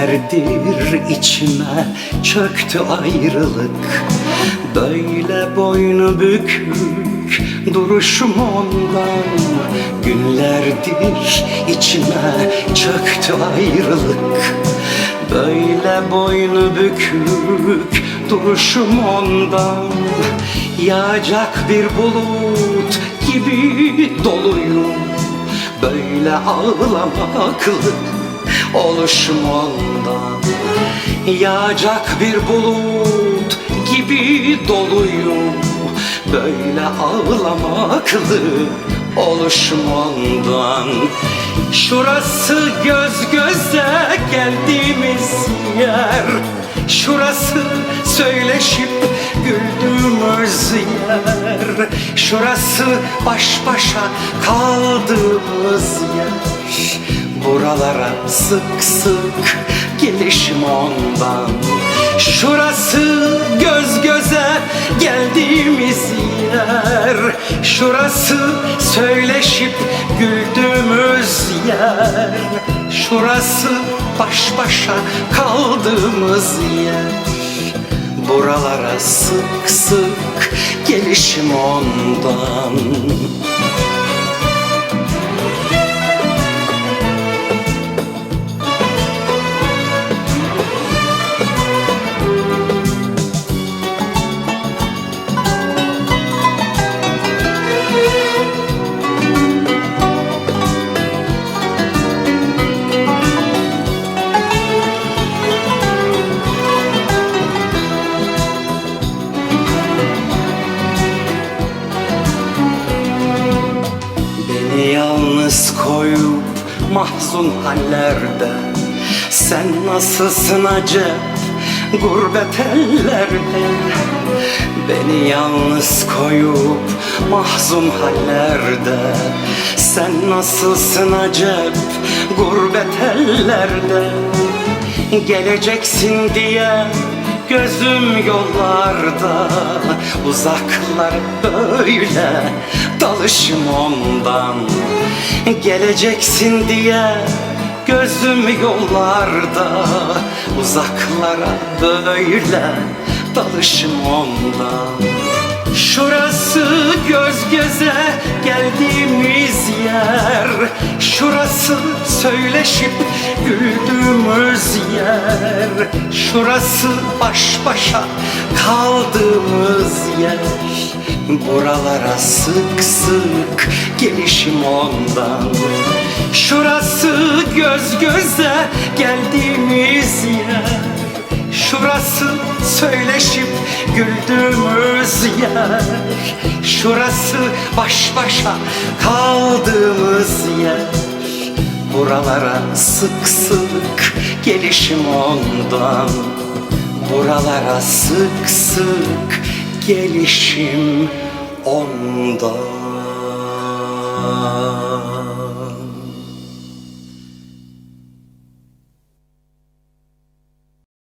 Günlerdir içime çöktü ayrılık. Böyle boynu bükük duruşum ondan. Günlerdir içime çöktü ayrılık. Böyle boynu bükük duruşum ondan. Yağacak bir bulut gibi doluyum. Böyle ağlamaklı oluşum ondan. Yağacak bir bulut gibi doluyum. Böyle ağlamaklı oluşum ondan. Şurası göz göze geldiğimiz yer. Şurası söyleşip güldüğümüz yer. Şurası baş başa kaldığımız yer Buralara sık sık gelişim ondan. Şurası göz göze geldiğimiz yer. Şurası söyleşip güldüğümüz yer. Şurası baş başa kaldığımız yer. Buralara sık sık gelişim ondan yalnız koyup mahzun hallerde. Sen nasılsın acep gurbet ellerde? Beni yalnız koyup mahzun hallerde. Sen nasılsın acep gurbet ellerde? Geleceksin diye Gözüm yollarda uzaklar böyle dalışım ondan. Geleceksin diye gözüm yollarda uzaklara böyle dalışım ondan. Şurası göz göze geldiğimiz yer Şurası söyleşip güldüğümüz yer Şurası baş başa kaldığımız yer. Buralara sık sık gelişim ondan. Şurası göz göze geldiğimiz yer. Şurası söyleşip güldüğümüz yer. Şurası baş başa kaldığımız yer Buralara sık sık gelişim ondan. Buralara sık sık gelişim ondan